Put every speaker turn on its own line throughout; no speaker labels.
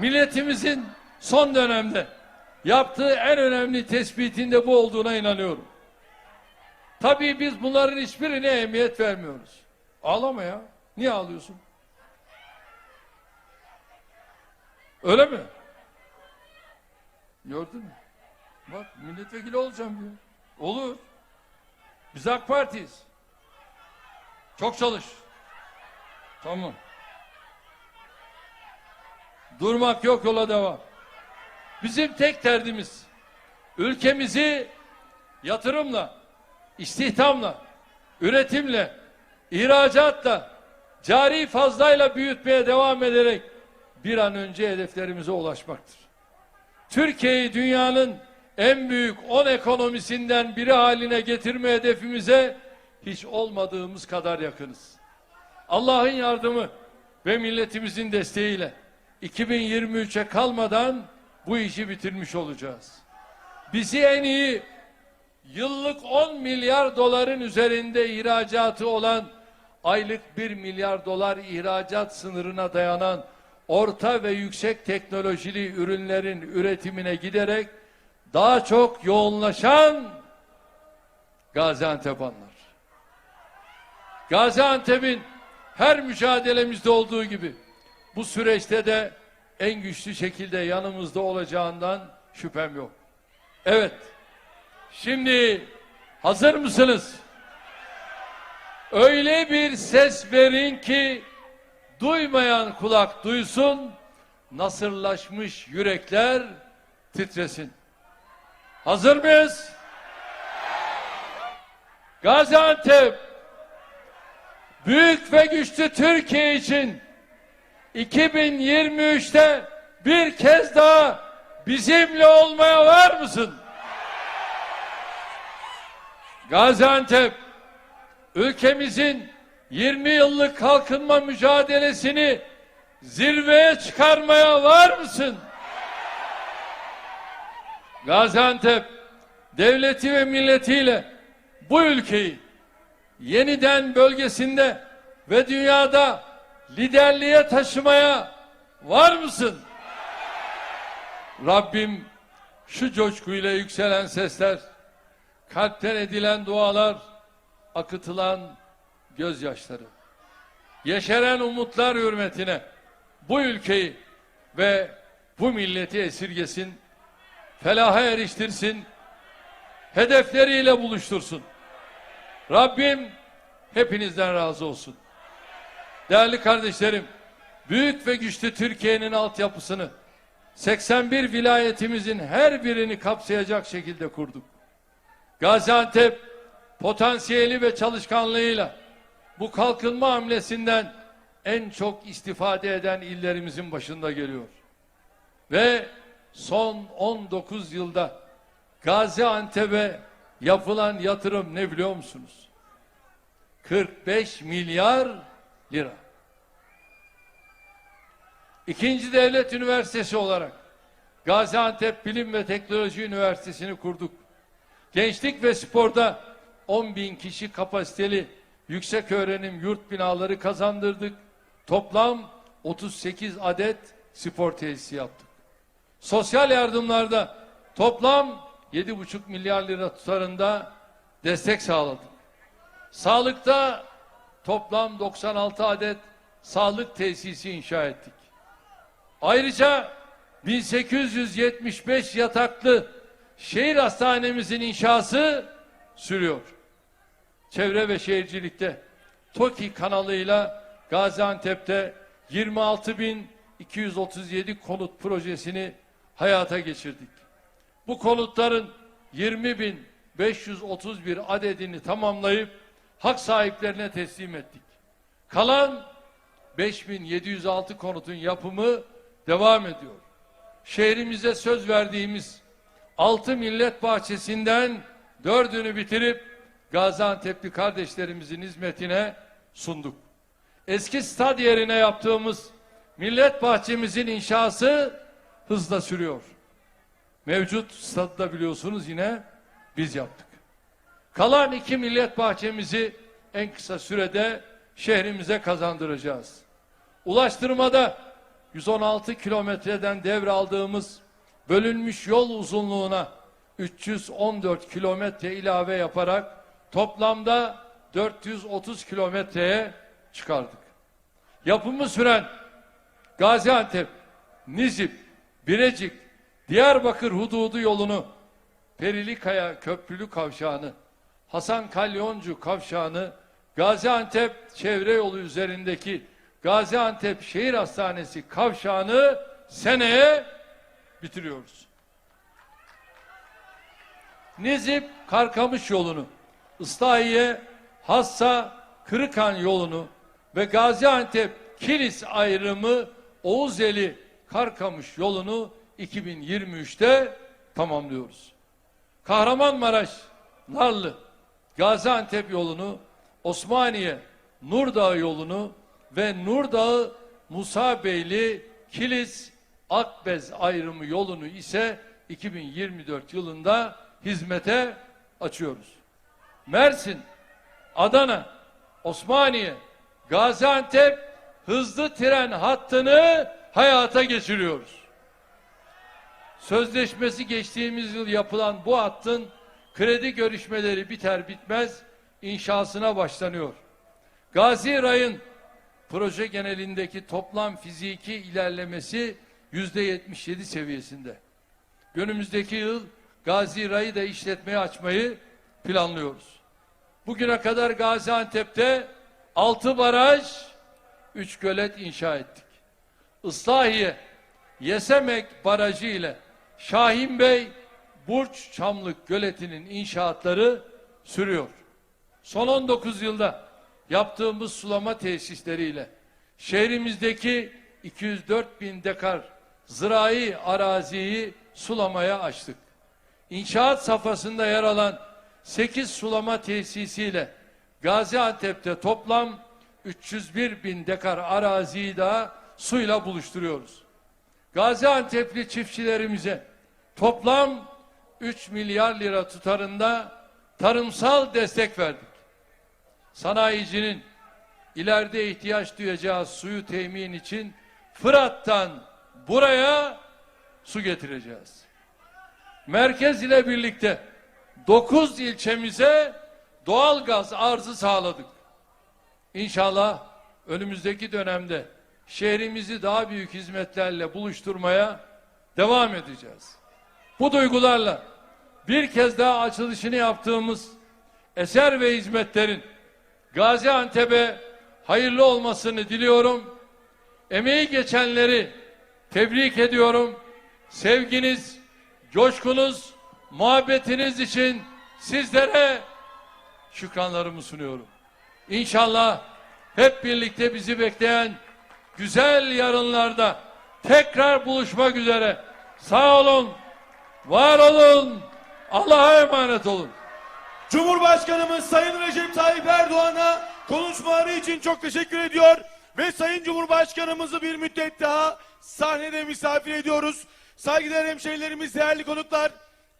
milletimizin son dönemde yaptığı en önemli tespitinde bu olduğuna inanıyorum. Tabii biz bunların hiçbirine ehemmiyet vermiyoruz. Ağlama ya. Niye ağlıyorsun? Öyle mi? Gördün mü? Bak milletvekili olacağım diyor. Olur. Biz AK Parti'yiz. Çok çalış. Tamam. Durmak yok yola devam. Bizim tek derdimiz ülkemizi yatırımla, istihdamla, üretimle, ihracatla, cari fazlayla büyütmeye devam ederek bir an önce hedeflerimize ulaşmaktır. Türkiye'yi dünyanın en büyük 10 ekonomisinden biri haline getirme hedefimize hiç olmadığımız kadar yakınız. Allah'ın yardımı ve milletimizin desteğiyle 2023'e kalmadan bu işi bitirmiş olacağız. Bizi en iyi yıllık 10 milyar doların üzerinde ihracatı olan aylık 1 milyar dolar ihracat sınırına dayanan orta ve yüksek teknolojili ürünlerin üretimine giderek daha çok yoğunlaşan Gaziantep anlar. Gaziantep'in her mücadelemizde olduğu gibi bu süreçte de en güçlü şekilde yanımızda olacağından şüphem yok. Evet. Şimdi hazır mısınız? Öyle bir ses verin ki duymayan kulak duysun, nasırlaşmış yürekler titresin. Hazır mıyız? Gaziantep büyük ve güçlü Türkiye için 2023'te bir kez daha bizimle olmaya var mısın? Gaziantep ülkemizin 20 yıllık kalkınma mücadelesini zirveye çıkarmaya var mısın? Gaziantep devleti ve milletiyle bu ülkeyi yeniden bölgesinde ve dünyada liderliğe taşımaya var mısın? Rabbim şu coşkuyla yükselen sesler, kalpten edilen dualar, akıtılan gözyaşları, yeşeren umutlar hürmetine bu ülkeyi ve bu milleti esirgesin, felaha eriştirsin, hedefleriyle buluştursun. Rabbim hepinizden razı olsun. Değerli kardeşlerim, büyük ve güçlü Türkiye'nin altyapısını 81 vilayetimizin her birini kapsayacak şekilde kurduk. Gaziantep potansiyeli ve çalışkanlığıyla bu kalkınma hamlesinden en çok istifade eden illerimizin başında geliyor. Ve son 19 yılda Gaziantep'e yapılan yatırım ne biliyor musunuz? 45 milyar lira. İkinci Devlet Üniversitesi olarak Gaziantep Bilim ve Teknoloji Üniversitesi'ni kurduk. Gençlik ve sporda 10 bin kişi kapasiteli yüksek öğrenim yurt binaları kazandırdık. Toplam 38 adet spor tesisi yaptık. Sosyal yardımlarda toplam 7,5 milyar lira tutarında destek sağladık. Sağlıkta toplam 96 adet sağlık tesisi inşa ettik. Ayrıca 1875 yataklı şehir hastanemizin inşası sürüyor. Çevre ve Şehircilikte TOKİ kanalıyla Gaziantep'te 26.237 konut projesini hayata geçirdik. Bu konutların 20.531 adedini tamamlayıp hak sahiplerine teslim ettik. Kalan 5706 konutun yapımı devam ediyor. Şehrimize söz verdiğimiz 6 millet bahçesinden dördünü bitirip Gaziantep'li kardeşlerimizin hizmetine sunduk. Eski stad yerine yaptığımız millet bahçemizin inşası hızla sürüyor. Mevcut stadı biliyorsunuz yine biz yaptık. Kalan iki millet bahçemizi en kısa sürede şehrimize kazandıracağız. Ulaştırmada 116 kilometreden devraldığımız bölünmüş yol uzunluğuna 314 kilometre ilave yaparak toplamda 430 kilometreye çıkardık. Yapımı süren Gaziantep, Nizip, Birecik, Diyarbakır hududu yolunu Perilikaya Köprülü Kavşağı'nı, Hasan Kalyoncu Kavşağı'nı, Gaziantep çevre yolu üzerindeki Gaziantep Şehir Hastanesi kavşağını seneye bitiriyoruz. Nizip Karkamış yolunu, Islahiye Hassa Kırıkan yolunu ve Gaziantep Kilis ayrımı Oğuzeli Karkamış yolunu 2023'te tamamlıyoruz. Kahramanmaraş, Narlı, Gaziantep yolunu, Osmaniye, Nurdağ yolunu ve Nurdağı Musabeyli Kilis Akbez ayrımı yolunu ise 2024 yılında hizmete açıyoruz. Mersin, Adana, Osmaniye, Gaziantep hızlı tren hattını hayata geçiriyoruz. Sözleşmesi geçtiğimiz yıl yapılan bu hattın kredi görüşmeleri biter bitmez inşasına başlanıyor. Gazi Ray'ın proje genelindeki toplam fiziki ilerlemesi yüzde 77 seviyesinde. Önümüzdeki yıl Gazi Ray'ı da işletmeye açmayı planlıyoruz. Bugüne kadar Gaziantep'te 6 baraj, 3 gölet inşa ettik. Islahiye, Yesemek Barajı ile Şahin Bey, Burç Çamlık Göleti'nin inşaatları sürüyor. Son 19 yılda yaptığımız sulama tesisleriyle şehrimizdeki 204 bin dekar zirai araziyi sulamaya açtık. İnşaat safhasında yer alan 8 sulama tesisiyle Gaziantep'te toplam 301 bin dekar araziyi daha suyla buluşturuyoruz. Gaziantep'li çiftçilerimize toplam 3 milyar lira tutarında tarımsal destek verdik. Sanayicinin ileride ihtiyaç duyacağı suyu temin için Fırat'tan buraya su getireceğiz. Merkez ile birlikte 9 ilçemize doğal gaz arzı sağladık. İnşallah önümüzdeki dönemde şehrimizi daha büyük hizmetlerle buluşturmaya devam edeceğiz. Bu duygularla bir kez daha açılışını yaptığımız eser ve hizmetlerin Gaziantep'e hayırlı olmasını diliyorum. Emeği geçenleri tebrik ediyorum. Sevginiz, coşkunuz, muhabbetiniz için sizlere şükranlarımı sunuyorum. İnşallah hep birlikte bizi bekleyen güzel yarınlarda tekrar buluşmak üzere. Sağ olun, var olun, Allah'a emanet olun.
Cumhurbaşkanımız Sayın Recep Tayyip Erdoğan'a konuşmaları için çok teşekkür ediyor. Ve Sayın Cumhurbaşkanımızı bir müddet daha sahnede misafir ediyoruz. Saygıdeğer hemşehrilerimiz, değerli konuklar.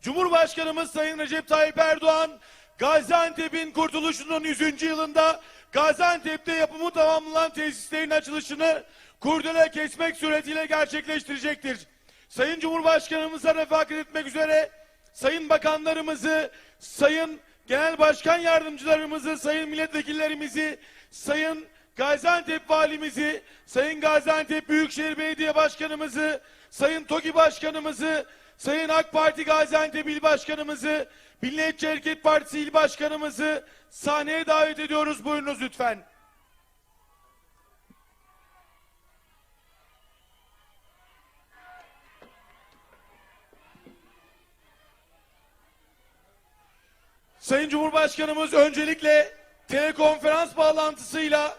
Cumhurbaşkanımız Sayın Recep Tayyip Erdoğan, Gaziantep'in kurtuluşunun 100. yılında Gaziantep'te yapımı tamamlanan tesislerin açılışını kurdele kesmek suretiyle gerçekleştirecektir. Sayın Cumhurbaşkanımıza refakat etmek üzere sayın bakanlarımızı, sayın genel başkan yardımcılarımızı, sayın milletvekillerimizi, sayın Gaziantep valimizi, sayın Gaziantep Büyükşehir Belediye Başkanımızı, sayın TOGİ Başkanımızı, sayın AK Parti Gaziantep İl Başkanımızı, Milliyetçi Hareket Partisi İl Başkanımızı sahneye davet ediyoruz. Buyurunuz lütfen. Sayın Cumhurbaşkanımız öncelikle telekonferans bağlantısıyla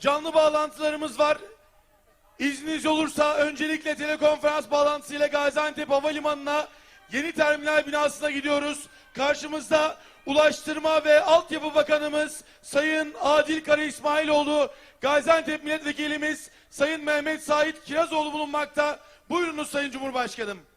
canlı bağlantılarımız var. İzniniz olursa öncelikle telekonferans bağlantısıyla Gaziantep Havalimanı'na yeni terminal binasına gidiyoruz. Karşımızda Ulaştırma ve Altyapı Bakanımız Sayın Adil Kara İsmailoğlu, Gaziantep Milletvekilimiz Sayın Mehmet Sait Kirazoğlu bulunmakta. Buyurunuz Sayın Cumhurbaşkanım.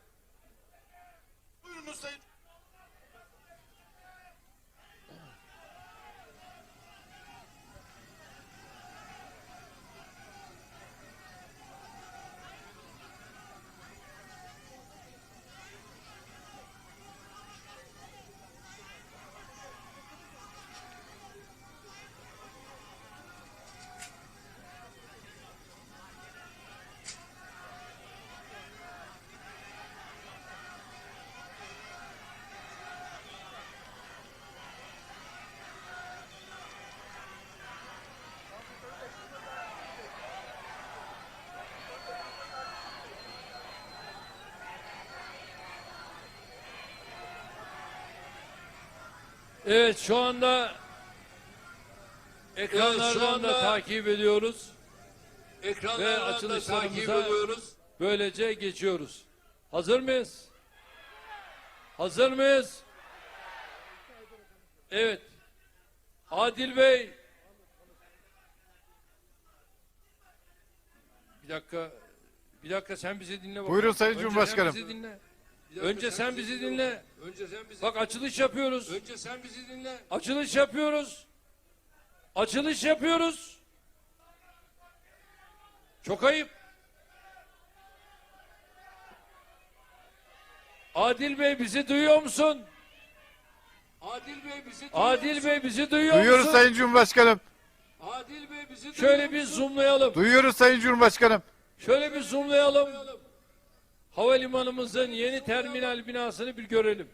Evet şu anda ekranlardan
Evet, şu anda
da takip ediyoruz ve
Ekranlardan da takip
açılışlarımıza
ediyoruz.
böylece geçiyoruz. Hazır mıyız? Hazır mıyız? Evet. Adil Bey. Bir dakika. Bir dakika sen bizi dinle bakalım.
Buyurun Sayın
Önce
Cumhurbaşkanım.
Sen bizi dinle. Önce sen bizi dinle.
Önce sen bizi
Bak açılış yapıyoruz.
Önce sen bizi dinle.
Açılış yapıyoruz. Açılış yapıyoruz. Çok ayıp. Adil Bey bizi duyuyor musun?
Adil Bey bizi duyuyor
Adil
musun?
Bey bizi duyuyor
Duyuyoruz
musun?
Sayın Cumhurbaşkanım.
Adil Bey bizi duyuyor
Şöyle bir
musun?
zoomlayalım.
Duyuyoruz Sayın Cumhurbaşkanım.
Şöyle bir zoomlayalım. Havalimanımızın yeni terminal binasını bir görelim.